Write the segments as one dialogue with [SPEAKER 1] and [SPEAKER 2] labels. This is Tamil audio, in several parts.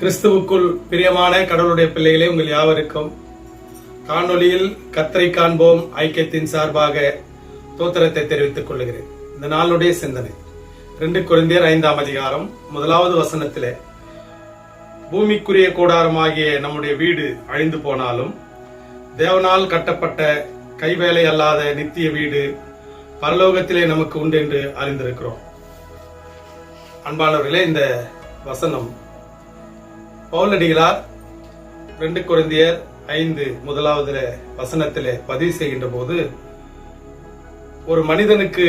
[SPEAKER 1] கிறிஸ்துவுக்குள் பிரியமான கடவுளுடைய பிள்ளைகளே உங்கள் யாவருக்கும் காணொலியில் கத்தரை காண்போம் ஐக்கியத்தின் சார்பாக தோத்திரத்தை தெரிவித்துக் கொள்கிறேன். இந்த நாளுடைய சிந்தனை ரெண்டு குழந்தையர் ஐந்தாம் அதிகாரம் முதலாவது வசனத்திலே பூமிக்குரிய கூடாரமாகிய நம்முடைய வீடு அழிந்து போனாலும் தேவனால் கட்டப்பட்ட கைவேலை அல்லாத நித்திய வீடு பரலோகத்திலே நமக்கு உண்டு என்று அறிந்திருக்கிறோம். அன்பானவர்களே இந்த வசனம் பவுலடிகளார் ரெண்டு குழந்தையர் ஐந்து முதலாவதுல வசனத்திலே பதிவு செய்கின்ற போது ஒரு மனிதனுக்கு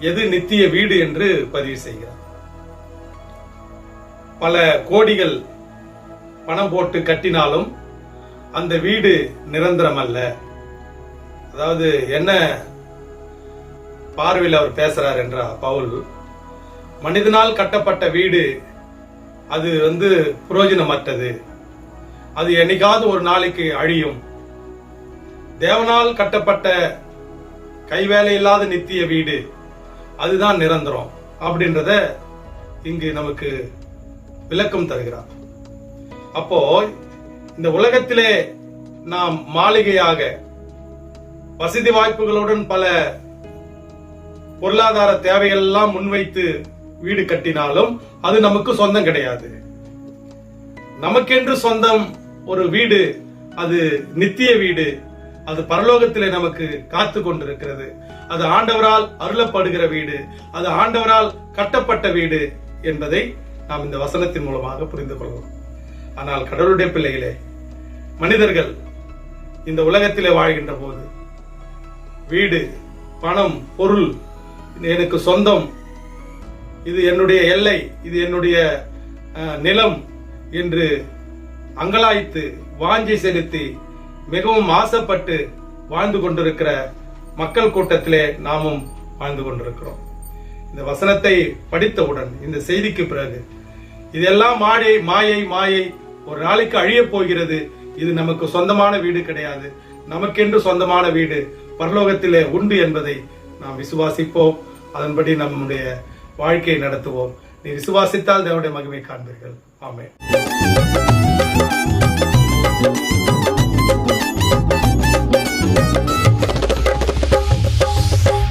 [SPEAKER 1] எது நித்திய வீடு என்று பதிவு செய்கிறார். பல கோடிகள் பணம் போட்டு கட்டினாலும் அந்த வீடு நிரந்தரம் அல்ல அதாவது என்ன பார்வையில் அவர் பேசுறார் என்றா பவுல் மனிதனால் கட்டப்பட்ட வீடு அது வந்து புரோஜனமற்றது. அது என்னைக்காவது ஒரு நாளைக்கு அழியும். தேவனால் கட்டப்பட்ட கைவேலை இல்லாத நித்திய வீடு அதுதான் நிரந்தரம் அப்படின்றத இங்கு நமக்கு விளக்கம் தருகிறார். அப்போ இந்த உலகத்திலே நாம் மாளிகையாக வசதி வாய்ப்புகளுடன் பல பொருளாதார தேவைகள் எல்லாம் முன்வைத்து வீடு கட்டினாலும் அது நமக்கு சொந்தம் கிடையாது. நமக்கென்று சொந்தம் ஒரு வீடு அது நித்திய வீடு. அது பரலோகத்திலே நமக்கு காத்து கொண்டிருக்கிறது. அது ஆண்டவரால் அருளப்படுகிற வீடு. அது ஆண்டவரால் கட்டப்பட்ட வீடு என்பதை நாம் இந்த வசனத்தின் மூலமாக புரிந்து கொள்வோம். ஆனால் கடவுளுடைய பிள்ளைகளே மனிதர்கள் இந்த உலகத்திலே வாழ்கின்ற போது வீடு பணம் பொருள் எனக்கு சொந்தம் இது என்னுடைய எல்லை இது என்னுடைய நிலம் என்று அங்கலாய்த்து வாஞ்சி செலுத்தி மிகவும் ஆசைப்பட்டு வாழ்ந்து கொண்டிருக்கிற மக்கள் கூட்டத்திலே நாமும் வாழ்ந்து கொண்டிருக்கிறோம். இந்த வசனத்தை படித்தவுடன் இந்த செய்திக்கு பிறகு இதெல்லாம் மாயை மாயை மாயை ஒரு நாளைக்கு அழியப் போகிறது. இது நமக்கு சொந்தமான வீடு கிடையாது. நமக்கென்று சொந்தமான வீடு பரலோகத்திலே உண்டு என்பதை நாம் விசுவாசிப்போம். அதன்படி நம்முடைய வாழ்க்கையை நடத்துவோம். நீ விசுவாசித்தால் தேவனுடைய மகிமை காண்பீர்கள். ஆமென்.